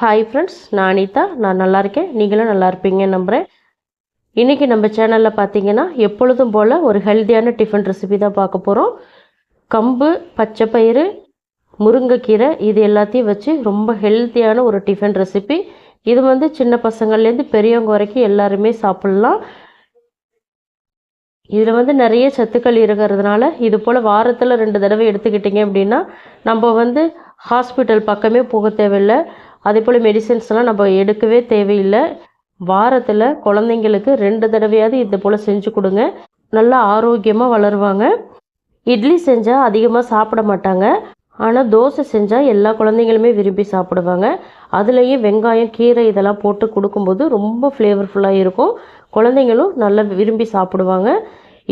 Hi friends நான் அனிதா. நான் நல்லா இருக்கேன். நீங்களும் நல்லா இருப்பீங்க நம்புகிறேன் இன்றைக்கி நம்ம சேனலில் பார்த்தீங்கன்னா எப்பொழுதும் போல் ஒரு ஹெல்த்தியான டிஃபன் ரெசிபி தான் பார்க்க போகிறோம் கம்பு பச்சை பயிறு முருங்கைக்கீரை இது எல்லாத்தையும் வச்சு ரொம்ப ஹெல்த்தியான ஒரு டிஃபன் ரெசிபி இது வந்து சின்ன பசங்கள்லேருந்து பெரியவங்க வரைக்கும் எல்லாருமே சாப்பிட்லாம். இதில் வந்து நிறைய சத்துக்கள் இருக்கிறதுனால இது போல் வாரத்தில் ரெண்டு தடவை எடுத்துக்கிட்டிங்க அப்படின்னா நம்ம வந்து ஹாஸ்பிட்டல் பக்கமே போக தேவையில்லை. அதே போல் மெடிசின்ஸ்லாம் நம்ம எடுக்கவே தேவையில்லை. வாரத்தில் குழந்தைங்களுக்கு ரெண்டு தடவையாவது இது போல் செஞ்சு கொடுங்க. நல்லா ஆரோக்கியமாக வளருவாங்க. இட்லி செஞ்சால் அதிகமாக சாப்பிட மாட்டாங்க. ஆனால் தோசை செஞ்சால் எல்லா குழந்தைங்களுமே விரும்பி சாப்பிடுவாங்க. அதுலேயும் வெங்காயம் கீரை இதெல்லாம் போட்டு கொடுக்கும்போது ரொம்ப ஃப்ளேவர்ஃபுல்லாக இருக்கும். குழந்தைங்களும் நல்லா விரும்பி சாப்பிடுவாங்க.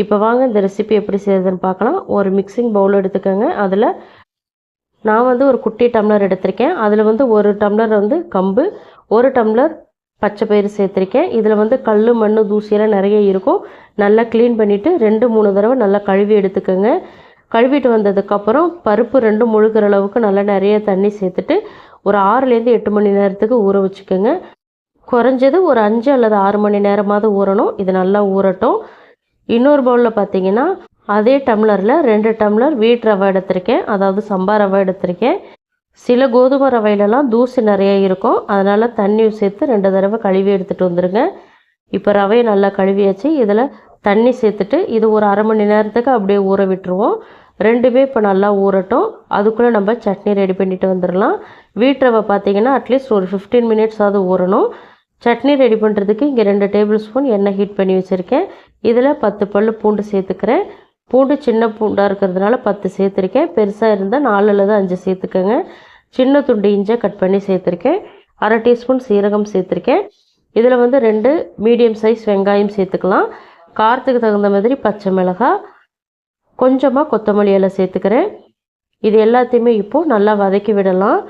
இப்போ வாங்க இந்த ரெசிபி எப்படி செய்யுதுன்னு பார்க்கலாம். ஒரு மிக்சிங் பவுல் எடுத்துக்கோங்க. அதில் நான் வந்து ஒரு குட்டி டம்ளர் எடுத்திருக்கேன். அதில் வந்து ஒரு டம்ளர் வந்து கம்பு ஒரு டம்ளர் பச்சை பயிறு சேர்த்துருக்கேன். இதில் வந்து கல் மண் தூசியெல்லாம் நிறைய இருக்கும். நல்லா க்ளீன் பண்ணிவிட்டு ரெண்டு மூணு தடவை நல்லா கழுவி எடுத்துக்கோங்க. கழுவிட்டு வந்ததுக்கப்புறம் பருப்பு ரெண்டு முழுகிற அளவுக்கு நல்லா நிறைய தண்ணி சேர்த்துட்டு ஒரு ஆறுலேருந்து எட்டு மணி நேரத்துக்கு ஊற வச்சுக்கோங்க. குறைஞ்சது ஒரு அஞ்சு அல்லது ஆறு மணி நேரமாவது ஊறணும். இது நல்லா ஊறட்டும். இன்னொரு பவுலில் பார்த்தீங்கன்னா அதே டம்ளரில் ரெண்டு டம்ளர் வீட் ரவை எடுத்திருக்கேன். அதாவது சம்பா ரவை எடுத்திருக்கேன். சில கோதுமை ரவையிலலாம் தூசி நிறைய இருக்கும். அதனால் தண்ணி சேர்த்து ரெண்டு தடவை கழுவி எடுத்துகிட்டு வந்துடுங்க இப்போ ரவையை நல்லா கழுவியாச்சு. இதில் தண்ணி சேர்த்துட்டு இது ஒரு அரை மணி நேரத்துக்கு அப்படியே ஊற விட்டுருவோம். ரெண்டுமே இப்போ நல்லா ஊறட்டும். அதுக்குள்ளே நம்ம சட்னி ரெடி பண்ணிட்டு வந்துடலாம். வீட் ரவை பார்த்தீங்கன்னா அட்லீஸ்ட் ஒரு ஃபிஃப்டீன் மினிட்ஸாவது ஊறணும். சட்னி ரெடி பண்ணுறதுக்கு இங்கே ரெண்டு டேபிள் ஸ்பூன் எண்ணெய் ஹீட் பண்ணி வச்சுருக்கேன். இதில் பத்து பல் பூண்டு சேர்த்துக்கிறேன். பூண்டு சின்ன பூண்டாக இருக்கிறதுனால பத்து சேர்த்துருக்கேன். பெருசாக இருந்தால் நாலு அல்லது அஞ்சு சேர்த்துக்கோங்க. சின்ன துண்டு இஞ்சை கட் பண்ணி சேர்த்துருக்கேன். அரை டீஸ்பூன் சீரகம் சேர்த்துருக்கேன். இதில் வந்து ரெண்டு மீடியம் சைஸ் வெங்காயம் சேர்த்துக்கலாம். காரத்துக்கு தகுந்த மாதிரி பச்சை மிளகாய் கொஞ்சமாக கொத்தமல்லி இலை சேர்த்துக்கிறேன். இது எல்லாத்தையுமே இப்போது நல்லா வதக்கி விடலாம்.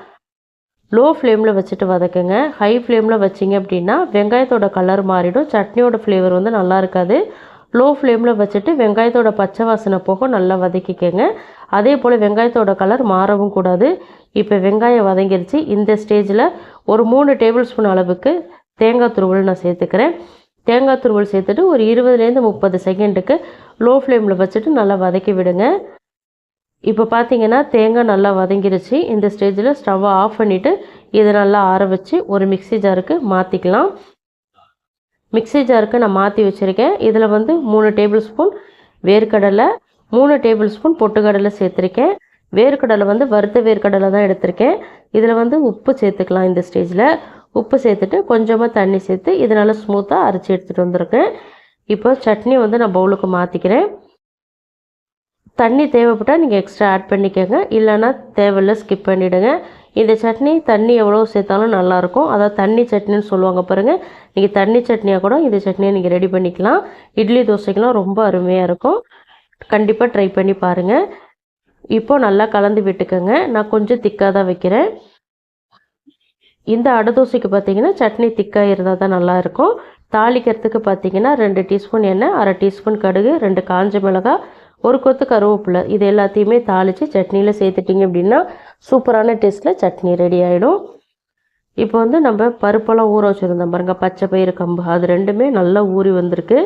லோ ஃப்ளேமில் வச்சுட்டு வதக்குங்க. ஹை ஃப்ளேமில் வச்சிங்க அப்படின்னா வெங்காயத்தோட கலர் மாறிடும். சட்னியோட ஃப்ளேவர் வந்து நல்லா இருக்காது. லோ ஃப்ளேமில் வச்சுட்டு வெங்காயத்தோட பச்சை வாசனை போக நல்லா வதக்கிக்கங்க. அதே போல் வெங்காயத்தோட கலர் மாறவும் கூடாது. இப்போ வெங்காயம் வதங்கிருச்சு. இந்த ஸ்டேஜில் ஒரு மூணு டேபிள் ஸ்பூன் அளவுக்கு தேங்காய் துருவல் நான் சேர்த்துக்கிறேன். தேங்காய் துருவல் சேர்த்துட்டு ஒரு இருபதுலேருந்து முப்பது செகண்டுக்கு லோ ஃப்ளேமில் வச்சுட்டு நல்லா வதக்கி விடுங்க. இப்போ பார்த்தீங்கன்னா தேங்காய் நல்லா வதங்கிருச்சு. இந்த ஸ்டேஜில் ஸ்டவ்வை ஆஃப் பண்ணிவிட்டு இதை நல்லா ஆற வச்சு ஒரு மிக்சி ஜாருக்கு மாற்றிக்கலாம் மிக்சி ஜாருக்கு நான் மாற்றி வச்சுருக்கேன். இதில் வந்து மூணு டேபிள் ஸ்பூன் வேர்க்கடலை மூணு டேபிள் ஸ்பூன் பொட்டுக்கடலை சேர்த்துருக்கேன். வேர்க்கடலை வந்து வறுத்த வேர்க்கடலை தான் எடுத்திருக்கேன். இதில் வந்து உப்பு சேர்த்துக்கலாம் இந்த ஸ்டேஜில். உப்பு சேர்த்துட்டு கொஞ்சமாக தண்ணி சேர்த்து இதனால் ஸ்மூத்தாக அரைச்சி எடுத்துகிட்டு வந்திருக்கேன். இப்போ சட்னி வந்து நான் பவுலுக்கு மாற்றிக்கிறேன் தண்ணி தேவைப்பட்டால் நீங்கள் எக்ஸ்ட்ரா ஆட் பண்ணிக்கோங்க. இல்லைன்னா தேவையில்ல ஸ்கிப் பண்ணிவிடுங்க இந்த சட்னி தண்ணி எவ்வளோ சேர்த்தாலும் நல்லாயிருக்கும். அதாவது தண்ணி சட்னின்னு சொல்லுவாங்க பாருங்கள் நீங்கள் தண்ணி சட்னியாக கூட இந்த சட்னியை நீங்கள் ரெடி பண்ணிக்கலாம். இட்லி தோசைக்கெலாம் ரொம்ப அருமையாக இருக்கும். கண்டிப்பாக ட்ரை பண்ணி பாருங்கள் இப்போ நல்லா கலந்து விட்டுக்கோங்க. நான் கொஞ்சம் திக்காக தான் வைக்கிறேன். இந்த அடை தோசைக்கு பார்த்தீங்கன்னா சட்னி திக்காக இருந்தால் தான் நல்லாயிருக்கும் தாளிக்கிறதுக்கு பார்த்தீங்கன்னா ரெண்டு டீஸ்பூன் எண்ணெய் அரை டீஸ்பூன் கடுகு ரெண்டு காஞ்ச மிளகாய் ஒரு கொத்து கருவேப்பிலை. இது எல்லாத்தையுமே தாளித்து சட்னியில் சேர்த்துட்டிங்க அப்படின்னா சூப்பரான டேஸ்ட்டில் சட்னி ரெடி ஆகிடும் இப்போ வந்து நம்ம பருப்பெல்லாம் ஊற வச்சுருந்தோம் பாருங்க பச்சை பயிறு கம்பு அது ரெண்டுமே நல்லா ஊறி வந்திருக்கு.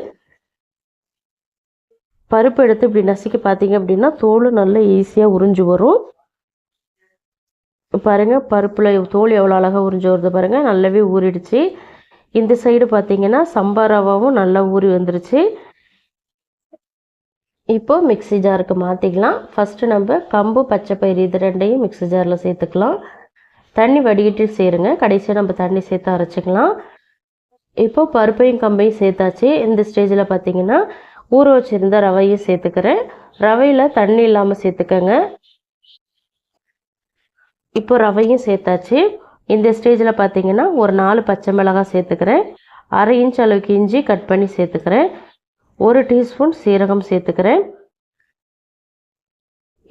பருப்பு எடுத்து இப்படி நசுக்கி பார்த்தீங்க அப்படின்னா தோல் நல்லா ஈஸியாக உறிஞ்சு வரும். பாருங்கள் பருப்பில் தோல் எவ்வளோ அழகாக உறிஞ்சு வருது பாருங்கள் நல்லாவே ஊறிடுச்சு. இந்த சைடு பார்த்தீங்கன்னா சம்பா ரவாவும் நல்லா ஊறி வந்துருச்சு. இப்போது மிக்ஸி ஜாருக்கு மாற்றிக்கலாம் ஃபஸ்ட்டு நம்ம கம்பு பச்சை பயிறு இது ரெண்டையும் மிக்ஸி ஜாரில் சேர்த்துக்கலாம். தண்ணி வடிகட்டி சேருங்க. கடைசியாக நம்ம தண்ணி சேர்த்து அரைச்சிக்கலாம். இப்போது பருப்பையும் கம்பையும் சேர்த்தாச்சு. இந்த ஸ்டேஜில் பார்த்தீங்கன்னா ஊற வச்சுருந்த ரவையும் சேர்த்துக்கிறேன். ரவையில் தண்ணி இல்லாமல் சேர்த்துக்கங்க. இப்போ ரவையும் சேர்த்தாச்சு. இந்த ஸ்டேஜில் பார்த்தீங்கன்னா ஒரு நாலு பச்சை மிளகாய் சேர்த்துக்கிறேன். அரை இன்ச் அளவுக்கு இஞ்சி கட் பண்ணி சேர்த்துக்கிறேன். ஒரு டீஸ்பூன் சீரகம் சேர்த்துக்கிறேன்.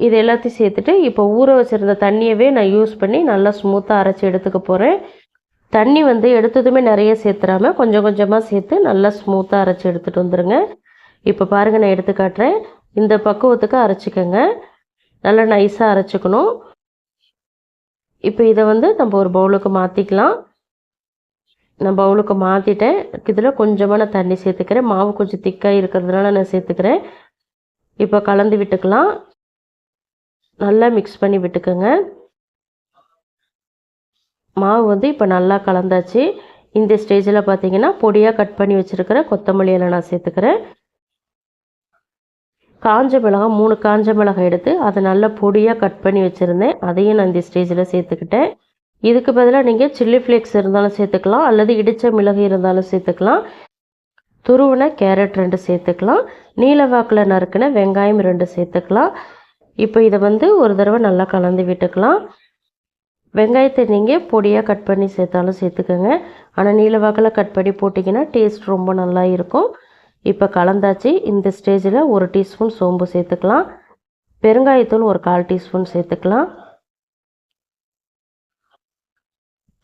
இது எல்லாத்தையும் சேர்த்துட்டு இப்போ ஊற வச்சுருந்த தண்ணியவே நான் யூஸ் பண்ணி நல்லா ஸ்மூத்தாக அரைச்சி எடுத்துக்க போகிறேன் தண்ணி வந்து எடுத்ததுமே நிறைய சேர்த்துறாமல் கொஞ்சம் கொஞ்சமாக சேர்த்து நல்லா ஸ்மூத்தாக அரைச்சி எடுத்துகிட்டு வந்துடுங்க இப்போ பாருங்கள் நான் எடுத்து காட்டுறேன். இந்த பக்குவத்துக்கு அரைச்சிக்கோங்க. நல்லா நைஸாக அரைச்சிக்கணும். இப்போ இதை வந்து நம்ம ஒரு பவுலுக்கு மாற்றிக்கலாம் நான் பவுலுக்கு மாற்றிட்டேன் இதில் கொஞ்சமாக நான் தண்ணி சேர்த்துக்கிறேன். மாவு கொஞ்சம் திக்காக இருக்கிறதுனால நான் சேர்த்துக்கிறேன். இப்போ கலந்து விட்டுக்கலாம். நல்லா மிக்ஸ் பண்ணி விட்டுக்கோங்க. மாவு வந்து இப்போ நல்லா கலந்தாச்சு. இந்த ஸ்டேஜில் பார்த்தீங்கன்னா பொடியாக கட் பண்ணி வச்சுருக்கிற கொத்தமல்லியில் நான் சேர்த்துக்கிறேன். காஞ்ச மிளகாய் மூணு காஞ்ச மிளகாய் எடுத்து அதை நல்லா பொடியாக கட் பண்ணி வச்சுருந்தேன். அதையும் நான் இந்த ஸ்டேஜில் சேர்த்துக்கிட்டேன். இதுக்கு பதிலாக நீங்கள் சில்லி ஃப்ளேக்ஸ் இருந்தாலும் சேர்த்துக்கலாம் அல்லது இடித்த மிளகு இருந்தாலும் சேர்த்துக்கலாம். துருவின கேரட் ரெண்டு சேர்த்துக்கலாம். நீலவாக்கில் நறுக்கின வெங்காயம் ரெண்டு சேர்த்துக்கலாம். இப்போ இதை வந்து ஒரு தடவை நல்லா கலந்து விட்டுக்கலாம். வெங்காயத்தை நீங்கள் பொடியாக கட் பண்ணி சேர்த்தாலும் சேர்த்துக்கோங்க. ஆனால் நீலவாக்கில் கட் பண்ணி போட்டிங்கன்னா டேஸ்ட் ரொம்ப நல்லா இருக்கும். இப்போ கலந்தாச்சு. இந்த ஸ்டேஜில் ஒரு டீஸ்பூன் சோம்பு சேர்த்துக்கலாம். பெருங்காயத்தூள் ஒரு கால் டீஸ்பூன் சேர்த்துக்கலாம்.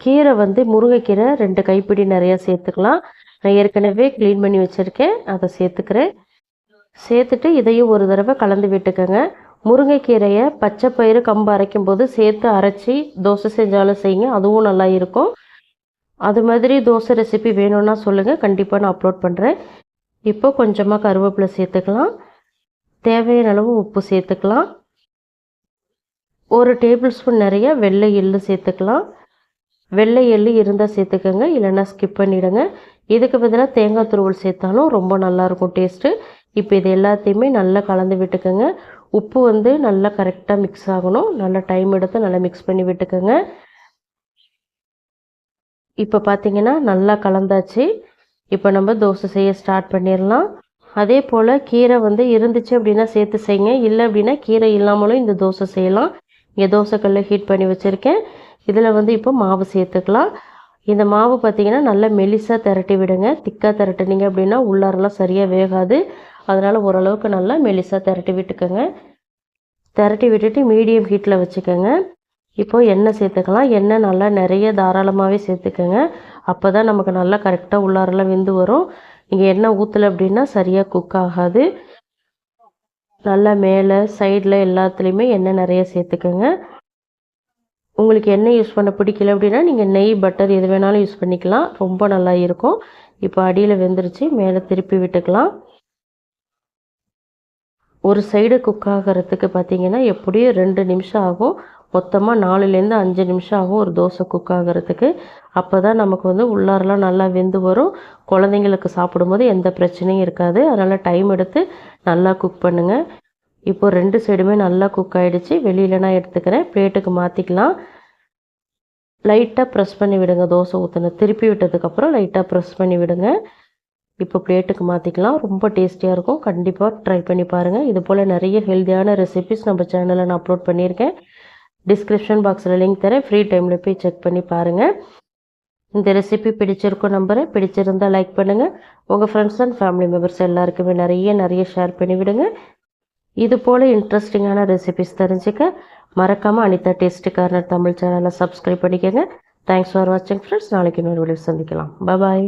கீரை வந்து முருங்கைக்கீரை ரெண்டு கைப்பிடி நிறையா சேர்த்துக்கலாம். நான் ஏற்கனவே க்ளீன் பண்ணி வச்சுருக்கேன். அதை சேர்த்துக்கிறேன். சேர்த்துட்டு இதையும் ஒரு தடவை கலந்து விட்டுக்கோங்க. முருங்கைக்கீரையை பச்சை பயிறு கம்பு அரைக்கும் போது சேர்த்து அரைச்சி தோசை செஞ்சாலும் செய்யுங்க. அதுவும் நல்லா இருக்கும். அது மாதிரி தோசை ரெசிபி வேணும்னா சொல்லுங்கள் கண்டிப்பாக நான் அப்லோட் பண்ணுறேன் இப்போ கொஞ்சமாக கருவேப்பிலை சேர்த்துக்கலாம். தேவையான அளவு உப்பு சேர்த்துக்கலாம். ஒரு டேபிள் ஸ்பூன் நிறைய வெள்ளை எள்ளு சேர்த்துக்கலாம். வெள்ளை எள்ளு இருந்தால் சேர்த்துக்கோங்க இல்லைன்னா ஸ்கிப் பண்ணிவிடுங்க இதுக்கு பதிலாக தேங்காய் துருவல் சேர்த்தாலும் ரொம்ப நல்லாயிருக்கும் டேஸ்ட்டு இப்போ இது எல்லாத்தையுமே நல்லா கலந்து விட்டுக்கோங்க. உப்பு வந்து நல்லா கரெக்டாக மிக்ஸ் ஆகணும். நல்லா டைம் எடுத்து நல்லா மிக்ஸ் பண்ணி விட்டுக்கோங்க. இப்போ பார்த்தீங்கன்னா நல்லா கலந்தாச்சு. இப்போ நம்ம தோசை செய்ய ஸ்டார்ட் பண்ணிடலாம். அதே போல் கீரை வந்து இருந்துச்சு அப்படின்னா சேர்த்து செய்யுங்க. இல்லை அப்படின்னா கீரை இல்லாமலும் இந்த தோசை செய்யலாம். இங்கே தோசைக்கல்ல ஹீட் பண்ணி வச்சுருக்கேன். இதில் வந்து இப்போ மாவு சேர்த்துக்கலாம். இந்த மாவு பார்த்திங்கன்னா நல்லா மெலிசாக திரட்டி விடுங்க. திக்காக திரட்டினீங்க அப்படின்னா உள்ளாரெல்லாம் சரியாக வேகாது. அதனால் ஓரளவுக்கு நல்லா மெலிசாக திரட்டி விட்டுக்கோங்க. திரட்டி விட்டுட்டு மீடியம் ஹீட்டில் வச்சுக்கோங்க. இப்போது எண்ணெய் சேர்த்துக்கலாம். எண்ணெய் நல்லா நிறைய தாராளமாகவே சேர்த்துக்கோங்க. அப்போ தான் நமக்கு நல்லா கரெக்டாக உள்ளாரெல்லாம் வெந்து வரும். நீங்கள் எண்ணெய் ஊற்றலை அப்படின்னா சரியாக குக் ஆகாது. நல்லா மேலே சைடில் எல்லாத்துலேயுமே எண்ணெய் நிறைய சேர்த்துக்கோங்க. உங்களுக்கு எண்ணெய் யூஸ் பண்ண பிடிக்கல அப்படின்னா நீங்கள் நெய் பட்டர் எது வேணாலும் யூஸ் பண்ணிக்கலாம். ரொம்ப நல்லா இருக்கும். இப்போ அடியில் வெந்துருச்சு. மேலே திருப்பி விட்டுக்கலாம். ஒரு சைடு குக் ஆகிறதுக்கு பார்த்தீங்கன்னா எப்படியும் ரெண்டு நிமிஷம் ஆகும். மொத்தமாக நாலுலேருந்து அஞ்சு நிமிஷம் ஆகும் ஒரு தோசை குக் ஆகிறதுக்கு. அப்போ தான் நமக்கு வந்து உள்ளாரெலாம் நல்லா வெந்து வரும். குழந்தைங்களுக்கு சாப்பிடும்போது எந்த பிரச்சனையும் இருக்காது. அதனால் டைம் எடுத்து நல்லா குக் பண்ணுங்கள் இப்போ ரெண்டு சைடுமே நல்லா குக் ஆகிடுச்சு வெளியில் நான் எடுத்துக்கிறேன். பிளேட்டுக்கு மாற்றிக்கலாம் லைட்டாக ப்ரெஸ் பண்ணி விடுங்க. தோசை ஊற்றின திருப்பி விட்டதுக்கப்புறம் லைட்டாக ப்ரெஸ் பண்ணி விடுங்க. இப்போ பிளேட்டுக்கு மாற்றிக்கலாம் ரொம்ப டேஸ்டியாக இருக்கும். கண்டிப்பாக ட்ரை பண்ணி பாருங்கள் இது போல் நிறைய ஹெல்த்தியான ரெசிபிஸ் நம்ம சேனலில் நான் அப்லோட் பண்ணியிருக்கேன். டிஸ்கிரிப்ஷன் பாக்ஸில் லிங்க் தரேன். ஃப்ரீ டைமில் போய் செக் பண்ணி பாருங்கள் இந்த ரெசிபி பிடிச்சிருக்கும் நம்புகிறேன் பிடிச்சிருந்தால் லைக் பண்ணுங்கள் உங்கள் ஃப்ரெண்ட்ஸ் அண்ட் ஃபேமிலி மெம்பர்ஸ் எல்லாருக்குமே நிறைய நிறைய ஷேர் பண்ணி விடுங்க. இது போல் இன்ட்ரெஸ்டிங்கான ரெசிபிஸ் தெரிஞ்சுக்க மறக்காமல் அனிதா டேஸ்டி கார்னர் தமிழ் சேனலை சப்ஸ்கிரைப் பண்ணிக்கோங்க. தேங்க்ஸ் ஃபார் வாட்சிங் ஃப்ரெண்ட்ஸ் நாளைக்கு இன்னொரு வீடியோ சந்திக்கலாம். பாய்